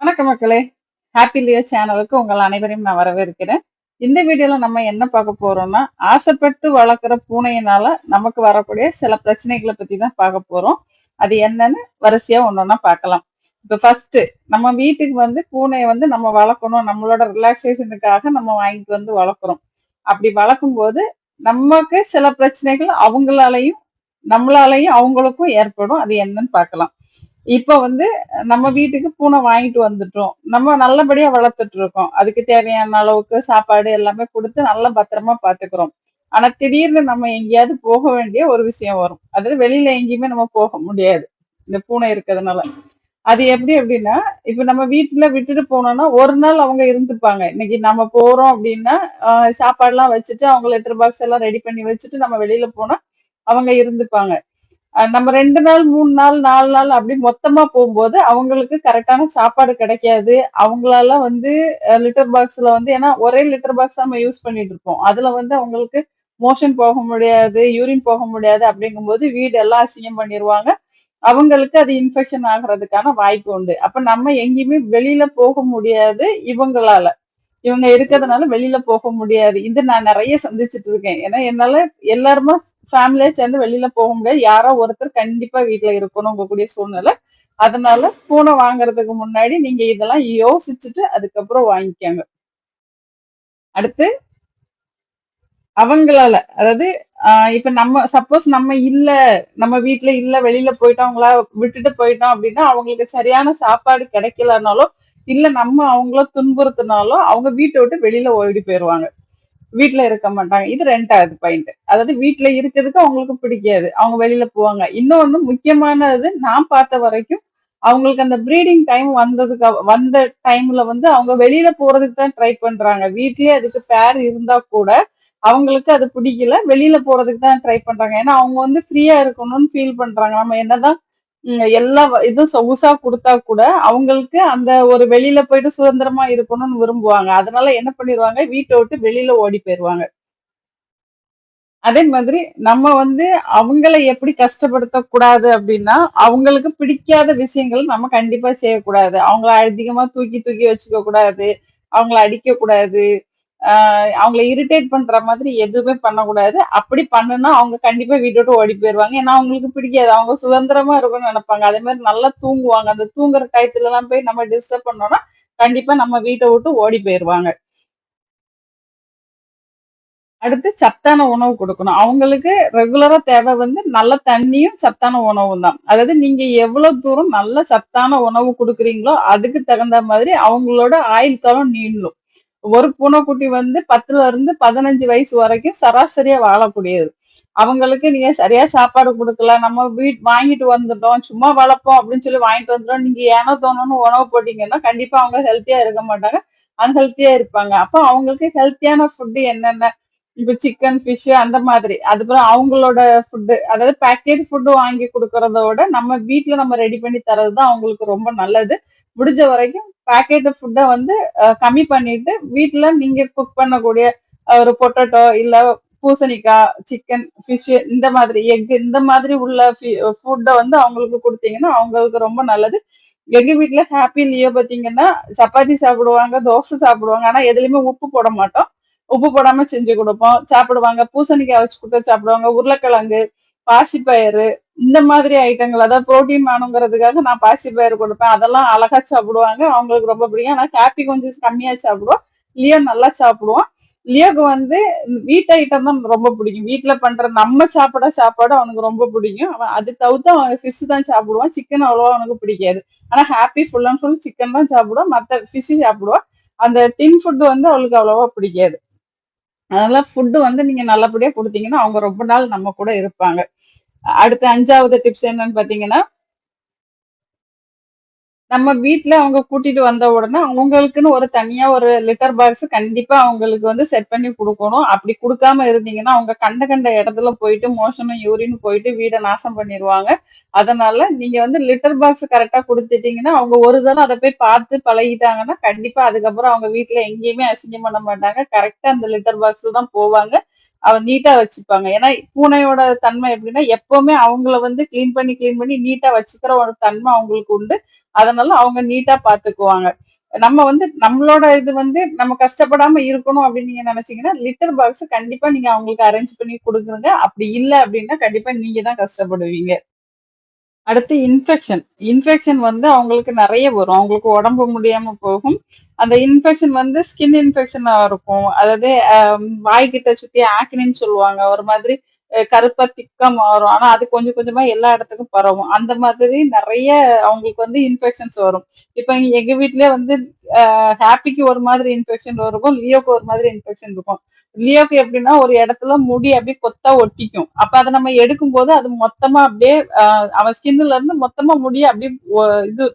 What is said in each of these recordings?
வணக்கம் மக்களே. Happy Leo சேனலுக்கு உங்கள் அனைவரையும் நான் வரவேற்கிறேன். இந்த வீடியோல நம்ம என்ன பார்க்க போறோம்னா ஆசைப்பட்டு வளர்க்குற பூனையினால நமக்கு வரக்கூடிய சில பிரச்சனைகளை பத்தி தான் பார்க்க போறோம். அது என்னன்னு வரிசையா ஒன்னொன்னா பார்க்கலாம். இப்ப ஃபர்ஸ்ட் நம்ம வீட்டுக்கு வந்து பூனையை வந்து நம்ம வளர்க்கணும் நம்மளோட ரிலாக்ஸேஷனுக்காக நம்ம வாங்கிட்டு வந்து வளர்க்குறோம். அப்படி வளர்க்கும் போது நமக்கு சில பிரச்சனைகள் அவங்களாலையும் நம்மளாலையும் அவங்களுக்கும் ஏற்படும். அது என்னன்னு பார்க்கலாம். இப்ப வந்து நம்ம வீட்டுக்கு பூனை வாங்கிட்டு வந்துட்டோம். நம்ம நல்லபடியா வளர்த்துட்டு இருக்கோம் அதுக்கு தேவையான அளவுக்கு சாப்பாடு எல்லாமே கொடுத்து நல்லா பத்திரமா பாத்துக்கிறோம். ஆனா திடீர்னு நம்ம எங்கேயாவது போக வேண்டிய ஒரு விஷயம் வரும். அதாவது வெளியில எங்கேயுமே நம்ம போக முடியாது. இந்த பூனை இருக்கிறதுனால. அது எப்படி அப்படின்னா இப்ப நம்ம வீட்டுல விட்டுட்டு போனோம்னா ஒரு நாள் அவங்க இருந்துப்பாங்க. இன்னைக்கு நம்ம போறோம் அப்படின்னா ஆஹ் சாப்பாடுலாம் வச்சுட்டு அவங்க லெட்டர் பாக்ஸ் எல்லாம் ரெடி பண்ணி வச்சுட்டு நம்ம வெளியில போனா அவங்க இருந்துப்பாங்க. நம்ம ரெண்டு நாள் மூணு நாள் நாலு நாள் அப்படி மொத்தமா போகும்போது அவங்களுக்கு கரெக்டான சாப்பாடு கிடைக்காது. அவங்களால வந்து லிட்டர் பாக்ஸ்ல வந்து ஏன்னா ஒரே லிட்டர் பாக்ஸ் நம்ம யூஸ் பண்ணிட்டு இருப்போம் அதுல வந்து அவங்களுக்கு மோஷன் போக முடியாது யூரின் போக முடியாது அப்படிங்கும்போது வீடு எல்லாம் அசிங்கம் பண்ணிடுவாங்க அவங்களுக்கு அது இன்ஃபெக்ஷன் ஆகுறதுக்கான வாய்ப்பு உண்டு. அப்ப நம்ம எங்கேயுமே வெளியில போக முடியாது இவங்களால. இவங்க இருக்கிறதுனால வெளியில போக முடியாது. இது நான் நிறைய சந்திச்சுட்டு இருக்கேன். ஏன்னா என்னால எல்லாருமே ஃபேமிலியா சேர்ந்து வெளியில போக முடியாது. யாரோ ஒருத்தர் கண்டிப்பா வீட்டுல இருக்கணும் உங்கக்கூடிய சூழ்நிலை. அதனால பூனை வாங்குறதுக்கு முன்னாடி நீங்க இதெல்லாம் யோசிச்சுட்டு அதுக்கப்புறம் வாங்கிக்கோங்க. அடுத்து அவங்களால அதாவது ஆஹ் இப்ப நம்ம சப்போஸ் நம்ம இல்ல நம்ம வீட்டுல இல்ல வெளியில போயிட்டோம் அவங்களா விட்டுட்டு போயிட்டோம் அப்படின்னா அவங்களுக்கு சரியான சாப்பாடு கிடைக்கலனாலும் இல்ல நம்ம அவங்கள துன்புறுத்தினாலும் அவங்க வீட்டை விட்டு வெளியில ஓடி போயிருவாங்க. வீட்டுல இருக்க மாட்டாங்க. இது ரெண்டாவது பாயிண்ட் அதாவது வீட்டுல இருக்கிறதுக்கு அவங்களுக்கு பிடிக்காது. அவங்க வெளியில போவாங்க. இன்னொன்னு முக்கியமானது நான் பார்த்த வரைக்கும் அவங்களுக்கு அந்த ப்ரீடிங் டைம் வந்ததுக்கு வந்த டைம்ல வந்து அவங்க வெளியில போறதுக்கு தான் ட்ரை பண்றாங்க. வீட்லயே அதுக்கு பேர் இருந்தா கூட அவங்களுக்கு அது பிடிக்கல. வெளியில போறதுக்கு தான் ட்ரை பண்றாங்க. ஏன்னா அவங்க வந்து ஃப்ரீயா இருக்கணும்னு ஃபீல் பண்றாங்க. நம்ம என்னதான் எல்லா இதுவும் சொகுசா கொடுத்தா கூட அவங்களுக்கு அந்த ஒரு வெளியில போயிட்டு சுதந்திரமா இருக்கணும்னு விரும்புவாங்க. அதனால என்ன பண்ணிடுவாங்க வீட்டை விட்டு வெளியில ஓடி போயிடுவாங்க அதே மாதிரி நம்ம வந்து அவங்கள எப்படி கஷ்டப்படுத்த கூடாது அப்படின்னா அவங்களுக்கு பிடிக்காத விஷயங்கள் நம்ம கண்டிப்பா செய்யக்கூடாது. அவங்கள அதிகமா தூக்கி தூக்கி வச்சுக்க கூடாது அவங்கள அடிக்க கூடாது அவங்கள இரிட்டேட் பண்ற மாதிரி எதுவுமே பண்ணக்கூடாது. அப்படி பண்ணுனா அவங்க கண்டிப்பா வீட்டை விட்டு ஓடி போயிருவாங்க. ஏன்னா அவங்களுக்கு பிடிக்காது. அவங்க சுதந்திரமா இருக்கும்னு நினைப்பாங்க. அதே மாதிரி நல்லா தூங்குவாங்க. அந்த தூங்குற டயத்துல எல்லாம் போய் நம்ம டிஸ்டர்ப் பண்ணோம்னா கண்டிப்பா நம்ம வீட்டை விட்டு ஓடி போயிருவாங்க. அடுத்து சத்தான உணவு கொடுக்கணும். அவங்களுக்கு ரெகுலரா தேவை வந்து நல்ல தண்ணியும் சத்தான உணவும் தான். அதாவது நீங்க எவ்வளவு தூரம் நல்ல சத்தான உணவு கொடுக்குறீங்களோ அதுக்கு தகுந்த மாதிரி அவங்களோட ஆயுள் காலம் நீளும் ஒரு பூனைக்குட்டி வந்து பத்துல இருந்து பதினஞ்சு வயசு வரைக்கும் சராசரியா வாழக்கூடியது. அவங்களுக்கு நீங்க சரியா சாப்பாடு கொடுக்கல நம்ம வீட் வாங்கிட்டு வந்துட்டோம் சும்மா வளர்ப்போம் அப்படின்னு சொல்லி வாங்கிட்டு வந்துட்டோம் நீங்க ஏனோ தோணும்னு உணவு போட்டீங்கன்னா கண்டிப்பா அவங்க ஹெல்த்தியா இருக்க மாட்டாங்க. அன்ஹெல்த்தியா இருப்பாங்க. அப்போ அவங்களுக்கு ஹெல்த்தியான ஃபுட்டு என்னென்ன? இப்ப சிக்கன் ஃபிஷ் அந்த மாதிரி. அதுக்கப்புறம் அவங்களோட ஃபுட்டு அதாவது பேக்கெட் ஃபுட்டு வாங்கி கொடுக்கறத விட நம்ம வீட்டுல நம்ம ரெடி பண்ணி தர்றது தான் அவங்களுக்கு ரொம்ப நல்லது. முடிஞ்ச வரைக்கும் பேக்கெட் ஃபுட்டை வந்து கம்மி பண்ணிட்டு வீட்ல நீங்க குக் பண்ணக்கூடிய ஒரு பொட்டேட்டோ இல்ல பூசணிக்காய் சிக்கன் ஃபிஷ் இந்த மாதிரி எக் இந்த மாதிரி உள்ள ஃபுட்டை வந்து அவங்களுக்கு கொடுத்தீங்கன்னா அவங்களுக்கு ரொம்ப நல்லது. எங்க வீட்ல ஹாப்பி லியோ பாத்தீங்கன்னா சப்பாத்தி சாப்பிடுவாங்க தோசை சாப்பிடுவாங்க. ஆனா எதுலயுமே உப்பு போட மாட்டோம். உப்பு போடாம செஞ்சு கொடுப்போம். சாப்பிடுவாங்க. பூசணிக்காய் வச்சு கொடுத்தா சாப்பிடுவாங்க. உருளைக்கிழங்கு பாசிப்பயிறு இந்த மாதிரி ஐட்டங்கள் அதாவது புரோட்டீன் வேணுங்கிறதுக்காக நான் பாசிப்பயிறு கொடுப்பேன். அதெல்லாம் அழகா சாப்பிடுவாங்க. அவங்களுக்கு ரொம்ப பிடிக்கும். ஆனா ஹாப்பி கொஞ்சம் கம்மியா சாப்பிடுவோம். லியோ நல்லா சாப்பிடுவோம் லியோக்கு வந்து வீட்டு ஐட்டம் தான் ரொம்ப பிடிக்கும். வீட்டுல பண்ற நம்ம சாப்பிட சாப்பாடு அவனுக்கு ரொம்ப பிடிக்கும். அவன் அது தவிர்த்து அவன் ஃபிஷ் தான் சாப்பிடுவான். சிக்கன் அவ்வளவா அவனுக்கு பிடிக்காது. ஆனா happy full and full chicken தான் சாப்பிடுவான். மற்ற ஃபிஷ் சாப்பிடுவான். அந்த டின் ஃபுட் வந்து அவளுக்கு அவ்வளோவா பிடிக்காது. அதனால ஃபுட்டு வந்து நீங்க நல்லபடியா கொடுத்தீங்கன்னா அவங்க ரொம்ப நாள் நம்ம கூட இருப்பாங்க. அடுத்த அஞ்சாவது டிப்ஸ் என்னன்னு பாத்தீங்கன்னா நம்ம வீட்டில் அவங்க கூட்டிட்டு வந்த உடனே அவங்களுக்குன்னு ஒரு தனியா ஒரு லிட்டர் பாக்ஸ் கண்டிப்பா அவங்களுக்கு வந்து செட் பண்ணி கொடுக்கணும். அப்படி கொடுக்காம இருந்தீங்கன்னா அவங்க கண்ட கண்ட இடத்துல போயிட்டு மோஷனும் யூரின் போயிட்டு வீடை நாசம் பண்ணிடுவாங்க அதனால நீங்க வந்து லிட்டர் பாக்ஸ் கரெக்டா கொடுத்துட்டீங்கன்னா அவங்க ஒரு தடவை அதை போய் பார்த்து பழகிட்டாங்கன்னா கண்டிப்பா அதுக்கப்புறம் அவங்க வீட்டுல எங்கேயுமே அசிங்கம் பண்ண மாட்டாங்க. கரெக்டா அந்த லிட்டர் பாக்ஸ் தான் போவாங்க. அவ நீட்டா வச்சுப்பாங்க. ஏன்னா பூனையோட தன்மை எப்படின்னா எப்பவுமே அவங்கள வந்து கிளீன் பண்ணி கிளீன் பண்ணி நீட்டா வச்சுக்கிற ஒரு தன்மை அவங்களுக்கு உண்டு. அதனால அவங்க நீட்டா பாத்துக்குவாங்க. நம்ம வந்து நம்மளோட இது வந்து நம்ம கஷ்டப்படாம இருக்கணும் அப்படின்னு நீங்க நினைச்சீங்கன்னா லிட்டர் பாக்ஸ் கண்டிப்பா நீங்க அவங்களுக்கு அரேஞ்ச் பண்ணி கொடுக்குறங்க. அப்படி இல்ல அப்படின்னா கண்டிப்பா நீங்க தான் கஷ்டப்படுவீங்க. அடுத்து இன்ஃபெக்ஷன் இன்ஃபெக்ஷன் வந்து அவங்களுக்கு நிறைய வரும். அவங்களுக்கு உடம்பு முடியாம போகும். அந்த இன்ஃபெக்ஷன் வந்து ஸ்கின் இன்ஃபெக்ஷனா இருக்கும். அதாவது ஆம், வாய்க்கிட்ட சுத்தி ஆக்னின்னு சொல்லுவாங்க. ஒரு மாதிரி கருப்பா திக்கா மாறும். ஆனா அது கொஞ்சம் கொஞ்சமா எல்லா இடத்துக்கும் பரவும். அந்த மாதிரி நிறைய அவங்களுக்கு வந்து இன்ஃபெக்ஷன்ஸ் வரும். இப்ப எங்க வீட்லயே வந்து ஹாப்பிக்கு ஒரு மாதிரி இன்ஃபெக்ஷன் இருக்கும் லியோக்கு ஒரு மாதிரி இன்ஃபெக்ஷன் இருக்கும். லியோக்கு எப்படின்னா ஒரு இடத்துல முடி அப்படியே கொத்தா ஒட்டிக்கும். அப்ப அதை நம்ம எடுக்கும் போது அது மொத்தமா அப்படியே ஆஹ் அவன் ஸ்கின்ல இருந்து மொத்தமா முடிய அப்படியே இது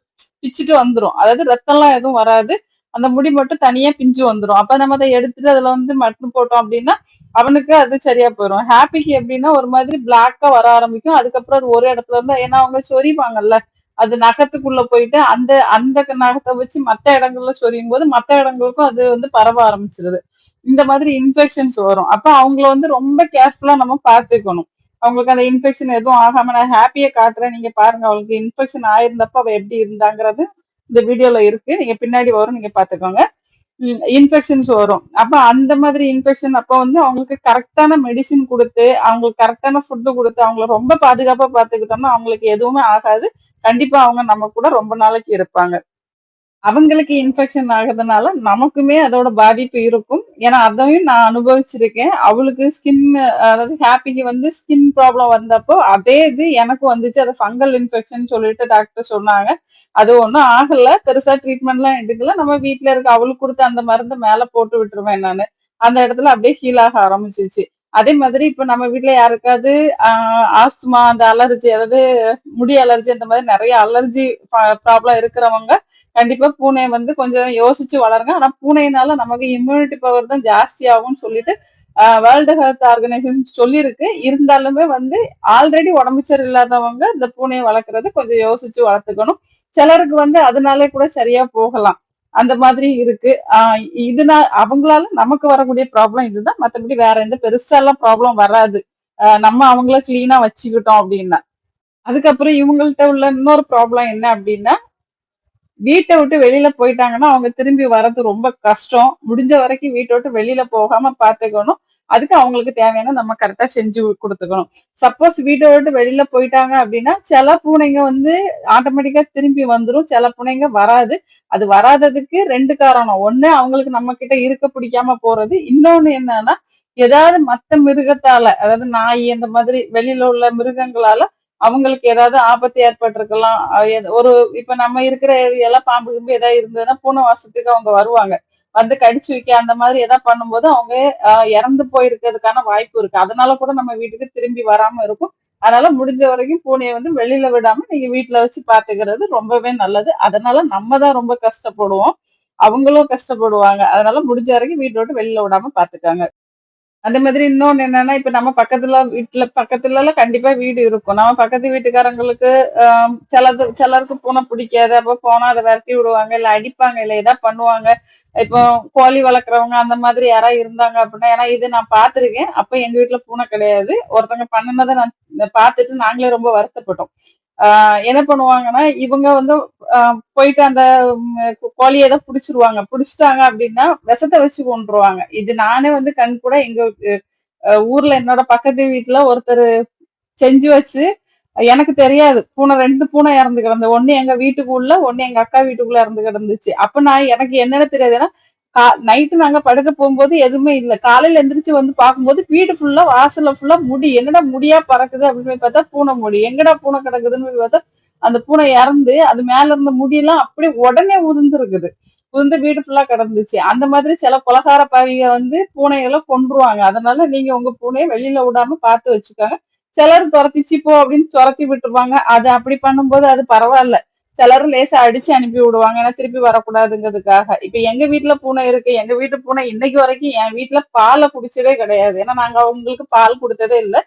பிச்சுட்டு வந்துரும். அதாவது ரத்தம்லாம் எதுவும் வராது. அந்த முடி மட்டும் தனியா பிஞ்சு வந்துரும். அப்ப நம்ம அதை எடுத்துட்டு அதுல வந்து மருந்து போட்டோம் அப்படின்னா அவனுக்கு அது சரியா போயிடும் ஹாப்பிக்கு எப்படின்னா ஒரு மாதிரி பிளாக்கா வர ஆரம்பிக்கும். அதுக்கப்புறம் அது ஒரு இடத்துல இருந்து ஏன்னா அவங்க சொரிப்பாங்கல்ல அது நகத்துக்குள்ள போயிட்டு அந்த அந்த நகத்தை வச்சு மற்ற இடங்கள்ல சொரியும் போது மற்ற இடங்களுக்கும் அது வந்து பரவ ஆரம்பிச்சிருது. இந்த மாதிரி இன்ஃபெக்ஷன்ஸ் வரும். அப்ப அவங்கள வந்து ரொம்ப கேர்ஃபுல்லா நம்ம பார்த்துக்கணும். அவங்களுக்கு அந்த இன்ஃபெக்ஷன் எதுவும் ஆகாம நான் ஹாப்பியா காட்டுறேன். நீங்க பாருங்க அவங்களுக்கு இன்ஃபெக்ஷன் ஆயிருந்தப்ப அவ எப்படி இருந்தாங்கிறது இந்த வீடியோல இருக்கு. நீங்க பின்னாடி வரும் நீங்க பாத்துக்கோங்க இன்ஃபெக்ஷன்ஸ் வரும். அப்ப அந்த மாதிரி இன்ஃபெக்ஷன் அப்ப வந்து அவங்களுக்கு கரெக்டான மெடிசின் கொடுத்து அவங்களுக்கு கரெக்டான ஃபுட்டு கொடுத்து அவங்கள ரொம்ப பாதுகாப்பா பாத்துக்கிட்டோம்னா அவங்களுக்கு எதுவுமே ஆகாது. கண்டிப்பா அவங்க நம்ம கூட ரொம்ப நாளைக்கு இருப்பாங்க. அவங்களுக்கு இன்ஃபெக்ஷன் ஆகுறதுனால நமக்குமே அதோட பாதிப்பு இருக்கும். ஏன்னா அதையும் நான் அனுபவிச்சிருக்கேன். அவளுக்கு ஸ்கின் அதாவது ஹாப்பிக்கு வந்து ஸ்கின் ப்ராப்ளம் வந்தப்போ அதே இது எனக்கு வந்துச்சு. அது ஃபங்கல் இன்ஃபெக்ஷன் சொல்லிட்டு டாக்டர் சொன்னாங்க. அது ஒன்றும் ஆகல. பெருசா ட்ரீட்மெண்ட்லாம் எடுக்கல. நம்ம வீட்ல இருக்க அவளுக்கு கொடுத்த அந்த மருந்து மேல போட்டு விட்டுருவேன் நான். அந்த இடத்துல அப்படியே ஹீல் ஆக ஆரம்பிச்சிச்சு. அதே மாதிரி இப்ப நம்ம வீட்டுல யாருக்காவது ஆஸ்துமா அந்த அலர்ஜி அதாவது முடி அலர்ஜி அந்த மாதிரி நிறைய அலர்ஜி ப்ராப்ளம் இருக்கிறவங்க கண்டிப்பா பூனை வந்து கொஞ்சம் யோசிச்சு வளருங்க. ஆனா பூனையினால நமக்கு இம்யூனிட்டி பவர் தான் ஜாஸ்தி ஆகும்னு சொல்லிட்டு வேர்ல்டு ஹெல்த் ஆர்கனைசேஷன் சொல்லியிருக்கு. இருந்தாலுமே வந்து ஆல்ரெடி உடம்பு சரியில்லாதவங்க இந்த பூனையை வளர்க்கறது கொஞ்சம் யோசிச்சு வளர்த்துக்கணும். சிலருக்கு வந்து அதனாலே கூட சரியா போகலாம். அந்த மாதிரி இருக்கு. ஆஹ் இதுனா அவங்களால நமக்கு வரக்கூடிய ப்ராப்ளம் இதுதான். மத்தபடி வேற எந்த பெருசாலாம் ப்ராப்ளம் வராது. ஆஹ் நம்ம அவங்கள கிளீனா வச்சுக்கிட்டோம் அப்படின்னா. அதுக்கப்புறம் இவங்கள்ட்ட உள்ள இன்னொரு ப்ராப்ளம் என்ன அப்படின்னா வீட்டை விட்டு வெளியில போயிட்டாங்கன்னா அவங்க திரும்பி வர்றது ரொம்ப கஷ்டம். முடிஞ்ச வரைக்கும் வீட்டை விட்டு வெளியில போகாம பாத்துக்கணும். அதுக்கு அவங்களுக்கு தேவையான நம்ம கரெக்டா செஞ்சு கொடுத்துக்கணும். சப்போஸ் வீட்டை விட்டு வெளியில போயிட்டாங்க அப்படின்னா சில பூனைங்க வந்து ஆட்டோமேட்டிக்கா திரும்பி வந்துடும் சில பூனைங்க வராது. அது வராததுக்கு ரெண்டு காரணம். ஒண்ணு அவங்களுக்கு நம்ம கிட்ட இருக்க பிடிக்காம போறது. இன்னொன்னு என்னன்னா ஏதாவது மத்த மிருகத்தால அதாவது நாய் அந்த மாதிரி வெளியில உள்ள மிருகங்களால அவங்களுக்கு ஏதாவது ஆபத்து ஏற்பட்டிருக்கலாம். அஹ் ஒரு இப்ப நம்ம இருக்கிற ஏரியால பாம்பு கிம்பு ஏதாவது இருந்ததுன்னா பூனை வாசத்துக்கு அவங்க வருவாங்க. வந்து கடிச்சு வைக்க அந்த மாதிரி ஏதாவது பண்ணும்போது அவங்க இறந்து போயிருக்கிறதுக்கான வாய்ப்பு இருக்கு. அதனால கூட நம்ம வீட்டுக்கு திரும்பி வராம இருக்கும். அதனால முடிஞ்ச வரைக்கும் பூனையை வந்து வெளியில விடாம நீங்க வீட்டுல வச்சு பாத்துக்கிறது ரொம்பவே நல்லது. அதனால நம்ம தான் ரொம்ப கஷ்டப்படுவோம். அவங்களும் கஷ்டப்படுவாங்க. அதனால முடிஞ்ச வரைக்கும் வீட்டை விட்டு வெளியில விடாம பாத்துக்காங்க. அதே மாதிரி இன்னொன்னு என்னன்னா இப்ப நம்ம பக்கத்துல வீட்டுல பக்கத்துல எல்லாம் கண்டிப்பா வீடு இருக்கும். நம்ம பக்கத்து வீட்டுக்காரங்களுக்கு ஆஹ் சிலது சிலருக்கு பூனை பிடிக்காது. அப்ப போனா அதை விரட்டி விடுவாங்க இல்ல அடிப்பாங்க இல்ல ஏதாவது பண்ணுவாங்க. இப்போ கோழி வளர்க்குறவங்க அந்த மாதிரி யாராவது இருந்தாங்க அப்படின்னா ஏன்னா இது நான் பாத்திருக்கேன் அப்ப எங்க வீட்டுல பூனை கிடையாது. ஒருத்தங்க பண்ணுனதை நான் பார்த்துட்டு நாங்களே ரொம்ப வருத்தப்பட்டோம். என்ன பண்ணுவாங்கன்னா இவங்க வந்து போயிட்டு அந்த கோழியை தான் புடிச்சிருவாங்க. புடிச்சிட்டாங்க அப்படின்னா விஷத்தை வச்சு கொண்டுருவாங்க இது நானே வந்து கண் கூட எங்க அஹ், ஊர்ல என்னோட பக்கத்து வீட்டுல ஒருத்தர் செஞ்சு வச்சு எனக்கு தெரியாது. பூனை ரெண்டு பூனை இறந்து கிடந்து ஒண்ணு எங்க வீட்டுக்குள்ள ஒண்ணு எங்க அக்கா வீட்டுக்குள்ள இறந்து கிடந்துச்சு. அப்ப நான் எனக்கு என்னென்ன தெரியாதுன்னா நைட்டு நாங்க படுக்க போகும்போது எதுவுமே இல்ல. காலையில எந்திரிச்சு வந்து பார்க்கும்போது வீடு ஃபுல்லா வாசல்ல ஃபுல்லா முடி என்னடா முடியா பறக்குது அப்படின்னு போய் பார்த்தா பூனை முடி. எங்கடா பூனை கிடக்குதுன்னு போய் பார்த்தா அந்த பூனை இறந்து அது மேல இருந்த முடியெல்லாம் அப்படியே உடனே உதிர்ந்து இருக்குது உதிர்ந்து வீடு ஃபுல்லா கிடந்துச்சு. அந்த மாதிரி சில கொலகார பறவைகள் வந்து பூனைகளை கொன்றுவாங்க. அதனால நீங்க உங்க பூனையை வெளியில விடாம பார்த்து வச்சுக்கோங்க. சிலர் துரத்திச்சு போ அப்படின்னு துரத்தி விட்டுருவாங்க. அது அப்படி பண்ணும்போது அது பரவாயில்ல. சிலர் லேசா அடிச்சு அனுப்பி விடுவாங்க. ஏன்னா திருப்பி வரக்கூடாதுங்கிறதுக்காக. இப்ப எங்க வீட்டுல பூனை இருக்கு. எங்க வீட்டு பூனை இன்னைக்கு வரைக்கும் என் வீட்டுல பாலை குடிச்சதே கிடையாது. ஏன்னா நாங்க அவங்களுக்கு பால் கொடுத்ததே இல்ல.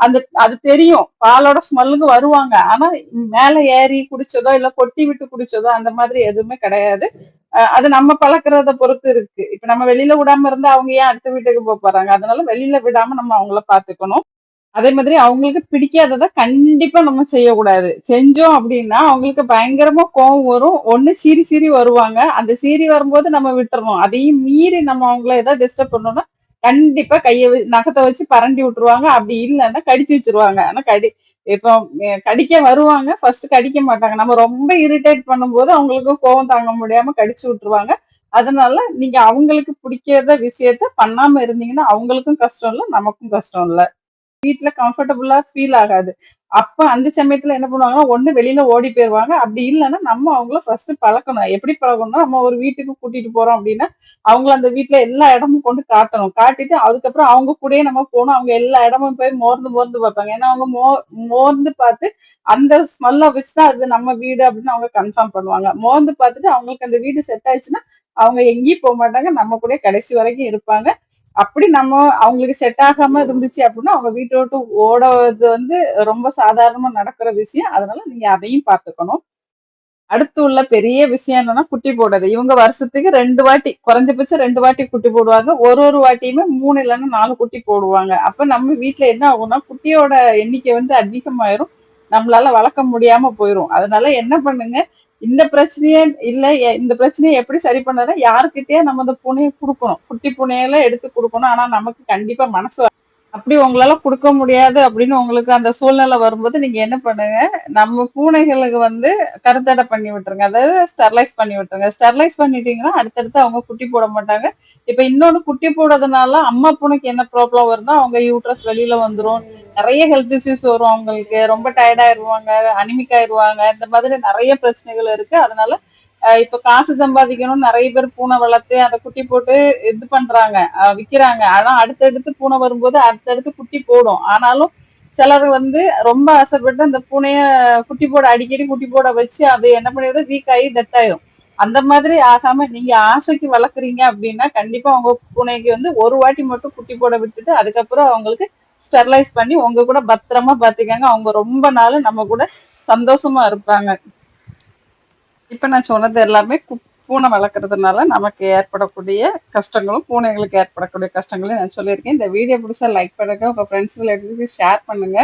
அந்த அது தெரியும். பாலோட ஸ்மெல்லுக்கு வருவாங்க. ஆனா மேல ஏறி குடிச்சதோ இல்ல கொட்டி விட்டு குடிச்சதோ அந்த மாதிரி எதுவுமே கிடையாது. அது நம்ம பழக்கறத பொறுத்து இருக்கு. இப்ப நம்ம வெளியில விடாம இருந்தா அவங்க ஏன் அடுத்த வீட்டுக்கு போக போறாங்க? அதனால வெளியில விடாம நம்ம அவங்கள பாத்துக்கணும். அதே மாதிரி அவங்களுக்கு பிடிக்காததை கண்டிப்பா நம்ம செய்யக்கூடாது. செஞ்சோம் அப்படின்னா அவங்களுக்கு பயங்கரமா கோவம் வரும். ஒண்ணு சீரி சீரி வருவாங்க. அந்த சீரி வரும்போது நம்ம விட்டுருவோம் அதையும் மீறி நம்ம அவங்கள ஏதாவது டிஸ்டர்ப் பண்ணோம்னா கண்டிப்பா கைய நகத்தை வச்சு பரண்டி விட்டுருவாங்க. அப்படி இல்லைன்னா கடிச்சு வச்சிருவாங்க. ஆனா கடி இப்போ கடிக்க வருவாங்க. ஃபர்ஸ்ட் கடிக்க மாட்டாங்க. நம்ம ரொம்ப இரிட்டேட் பண்ணும்போது அவங்களுக்கு கோவம் தாங்க முடியாம கடிச்சு விட்டுருவாங்க. அதனால நீங்க அவங்களுக்கு பிடிக்காத விஷயத்த பண்ணாம இருந்தீங்கன்னா அவங்களுக்கும் கஷ்டம் இல்லை நமக்கும் கஷ்டம் இல்லை. வீட்டுல கம்ஃபர்டபுளா ஃபீல் ஆகாது. அப்ப அந்த சமயத்துல என்ன பண்ணுவாங்கன்னா ஒண்ணு வெளியில ஓடி போயிருவாங்க. அப்படி இல்லைன்னா நம்ம அவங்கள ஃபர்ஸ்ட் பழக்கணும். எப்படி பழகணும்னா நம்ம ஒரு வீட்டுக்கு கூட்டிட்டு போறோம் அப்படின்னா அவங்கள அந்த வீட்டுல எல்லா இடமும் கொண்டு காட்டணும். காட்டிட்டு அதுக்கப்புறம் அவங்க கூடயே நம்ம போகணும். அவங்க எல்லா இடமும் போய் மோர்ந்து மோர்ந்து பார்ப்பாங்க. ஏன்னா அவங்க மோ மோர்ந்து பார்த்து அந்த ஸ்மெல்ல வச்சுதான் அது நம்ம வீடு அப்படின்னு அவங்க கன்ஃபார்ம் பண்ணுவாங்க. மோர்ந்து பார்த்துட்டு அவங்களுக்கு அந்த வீடு செட் ஆயிடுச்சுன்னா அவங்க எங்கேயும் போக மாட்டாங்க. நம்ம கூட கடைசி வரைக்கும் இருப்பாங்க. அப்படி நம்ம அவங்களுக்கு செட் ஆகாம இருந்துச்சு அப்படின்னா அவங்க வீட்டை விட்டு ஓடுறது வந்து ரொம்ப சாதாரணமா நடக்கிற விஷயம். அதனால நீங்க அதையும் பார்த்துக்கணும். அடுத்து உள்ள பெரிய விஷயம் என்னன்னா குட்டி போடுறது. இவங்க வருஷத்துக்கு ரெண்டு வாட்டி குறைஞ்சபட்சம் ரெண்டு வாட்டி குட்டி போடுவாங்க. ஒரு ஒரு வாட்டியுமே மூணு இல்லைன்னா நாலு குட்டி போடுவாங்க. அப்ப நம்ம வீட்டுல என்ன ஆகும்னா குட்டியோட எண்ணிக்கை வந்து அதிகமாயிரும். நம்மளால வளர்க்க முடியாம போயிரும். அதனால என்ன பண்ணுங்க இந்த பிரச்சனையே இல்ல இந்த பிரச்சனையை எப்படி சரி பண்ணதுன்னா யாருக்கிட்டயே நம்ம அந்த புனையை கொடுக்கணும். குட்டி புனையெல்லாம் எடுத்து கொடுக்கணும். ஆனா நமக்கு கண்டிப்பா மனசு அப்படி உங்களால கொடுக்க முடியாது அப்படின்னு உங்களுக்கு அந்த சூழ்நிலை வரும்போது நீங்க என்ன பண்ணுங்க? நம்ம பூனைகளுக்கு வந்து கருத்தடை பண்ணி விட்டுருங்க. அதாவது ஸ்டெர்லைஸ் பண்ணி விட்டுருங்க. ஸ்டெர்லைஸ் பண்ணிட்டீங்கன்னா அடுத்தடுத்து அவங்க குட்டி போட மாட்டாங்க. இப்ப இன்னொன்னு குட்டி போடுறதுனால அம்மா பூனைக்கு என்ன ப்ராப்ளம் வரும்னா அவங்க யூட்ரஸ் வெளியில வந்துரும். நிறைய ஹெல்த் இஷ்யூஸ் வரும் அவங்களுக்கு. ரொம்ப டயர்ட் ஆயிருவாங்க அனிமிக் ஆயிருவாங்க. இந்த மாதிரி நிறைய பிரச்சனைகள் இருக்கு. அதனால இப்ப காசு சம்பாதிக்கணும் நிறைய பேர் பூனை வளர்த்து அதை குட்டி போட்டு இது பண்றாங்க விக்கிறாங்க. ஆனா அடுத்தடுத்து பூனை வரும்போது அடுத்தடுத்து குட்டி போடும். ஆனாலும் சிலர் வந்து ரொம்ப ஆசைப்பட்டு அந்த பூனைய குட்டி போட அடிக்கடி குட்டி போட வச்சு அது என்ன பண்ணிடுது? வீக் ஆகி டெத் ஆயிரும். அந்த மாதிரி ஆகாம நீங்க ஆசைக்கு வளர்க்குறீங்க அப்படின்னா கண்டிப்பா உங்க பூனைக்கு வந்து ஒரு வாட்டி மட்டும் குட்டி போட விட்டுட்டு அதுக்கப்புறம் அவங்களுக்கு ஸ்டெர்லைஸ் பண்ணி உங்க கூட பத்திரமா பாத்துக்காங்க. அவங்க ரொம்ப நாள் நம்ம கூட சந்தோஷமா இருப்பாங்க. இப்ப நான் சொன்னது எல்லாமே பூனை வளர்க்கறதுனால நமக்கு ஏற்படக்கூடிய கஷ்டங்களும் பூனைகளுக்கு ஏற்படக்கூடிய கஷ்டங்களையும் நான் சொல்லியிருக்கேன். இந்த வீடியோ பிடிச்சா லைக் பண்ணுங்க உங்க ஃப்ரெண்ட்ஸ் ரிலேட்டிவ்ஸ்க்கு ஷேர் பண்ணுங்க.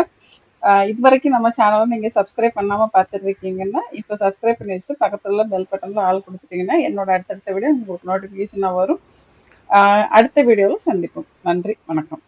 இது வரைக்கும் நம்ம சேனலை நீங்க சப்ஸ்கிரைப் பண்ணாம பார்த்துட்டு இருக்கீங்கன்னா இப்போ சப்ஸ்கிரைப் பண்ணி வச்சுட்டு பக்கத்துல பெல் பட்டன்ல ஆள் கொடுத்துட்டீங்கன்னா என்னோட அடுத்தடுத்த வீடியோ உங்களுக்கு நோட்டிபிகேஷனா வரும். அடுத்த வீடியோவில் சந்திப்போம். நன்றி வணக்கம்.